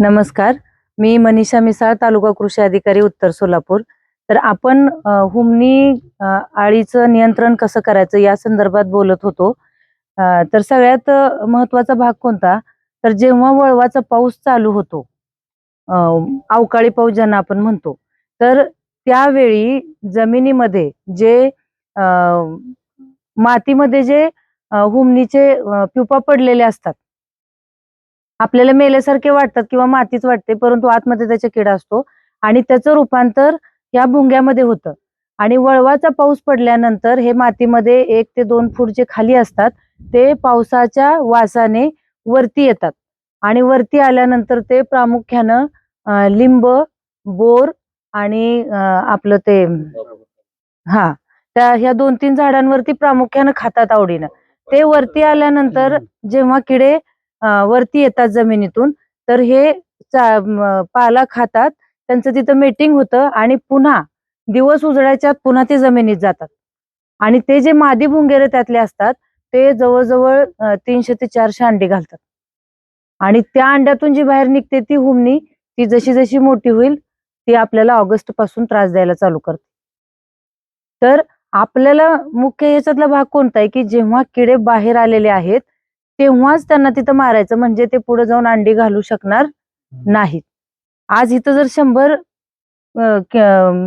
नमस्कार. मी मनीषा मिसाळ तालुका कृषी अधिकारी उत्तर सोलापूर. तर आपण हुमनी हुमणी आळीचं नियंत्रण कसं करायचं या संदर्भात बोलत होतो. तर सगळ्यात महत्त्वाचा भाग कोणता? तर जेव्हा वळवाचा पाऊस चालू होतो अवकाळी पाऊस ज्यांना आपण म्हणतो तर त्यावेळी जमिनीमध्ये जे मातीमध्ये जे हुमनीचे हुमणीचे प्युपा पडलेले असतात आपल्याला मेल्यासारखे वाटतात किंवा मातीच वाटते परंतु आतमध्ये त्याचा किडा असतो आणि त्याचं रूपांतर या भुंग्यामध्ये होतं. आणि वळवाचा पाऊस पडल्यानंतर हे मातीमध्ये एक ते दोन फूट जे खाली असतात ते पावसाच्या वासाने वरती येतात. आणि वरती आल्यानंतर ते प्रामुख्यानं लिंब बोर आणि आपलं ते हा त्या ह्या दोन तीन झाडांवरती प्रामुख्यानं खातात आवडीनं. ते वरती आल्यानंतर जेव्हा किडे वरती येतात जमिनीतून तर हे पाला खातात त्यांचं तिथं मेटिंग होतं आणि पुन्हा दिवस उजळायच्या पुन्हा ते जमिनीत जातात. आणि ते जे मादी भुंगेरे त्यातले असतात ते जवळजवळ तीनशे ते चारशे अंडी घालतात. आणि त्या अंड्यातून जी बाहेर निघते ती हुमणी ती जशी जशी मोठी होईल ती आपल्याला ऑगस्टपासून त्रास द्यायला चालू करते. तर आपल्याला मुख्य याच्यातला भाग कोणता आहे की जेव्हा किडे बाहेर आलेले आहेत तेव्हाच त्यांना तिथं मारायचं म्हणजे ते पुढे जाऊन अंडी घालू शकणार नाहीत. आज इथं जर शंभर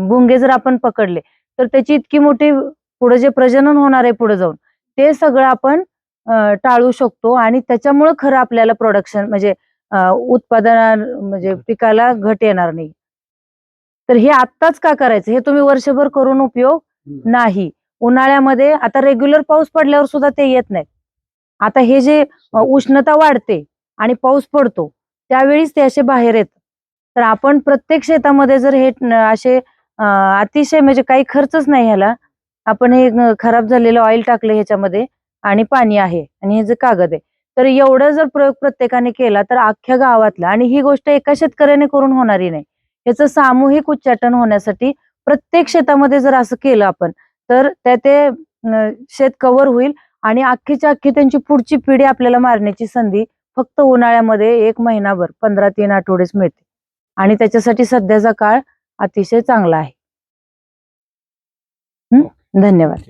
भुंगे जर आपण पकडले तर त्याची इतकी मोठी पुढे जे प्रजनन होणार आहे पुढे जाऊन ते सगळं आपण टाळू शकतो आणि त्याच्यामुळं खरं आपल्याला प्रोडक्शन म्हणजे उत्पादन म्हणजे पिकाला घट येणार नाही. तर हे आत्ताच का करायचं? हे तुम्ही वर्षभर करून उपयोग नाही. उन्हाळ्यामध्ये आता रेग्युलर पाऊस पडल्यावर सुद्धा ते येत नाही आता हे जे उष्णता वाढते आणि पाऊस पडतो त्यावेळीच ते असे बाहेर येतात. तर आपण प्रत्येक शेतामध्ये जर हे असे अतिशय म्हणजे काही खर्चच नाही ह्याला. आपण हे खराब झालेलं ऑइल टाकलं ह्याच्यामध्ये आणि पाणी आहे आणि हे जे कागद आहे. तर एवढं जर प्रयोग प्रत्येकाने केला तर अख्ख्या गावातला आणि ही गोष्ट एका शेतकऱ्याने करून होणारी नाही. याचं सामूहिक उच्चाटन होण्यासाठी प्रत्येक शेतामध्ये जर असं केलं आपण तर त्या ते शेत कव्हर होईल आणि अख्खीच्या अख्खी त्यांची पुढची पिढी आपल्याला मारण्याची संधी फक्त उन्हाळ्यामध्ये एक महिनाभर पंधरा तीन आठवडेच मिळते. आणि त्याच्यासाठी सध्याचा काळ अतिशय चांगला आहे. धन्यवाद.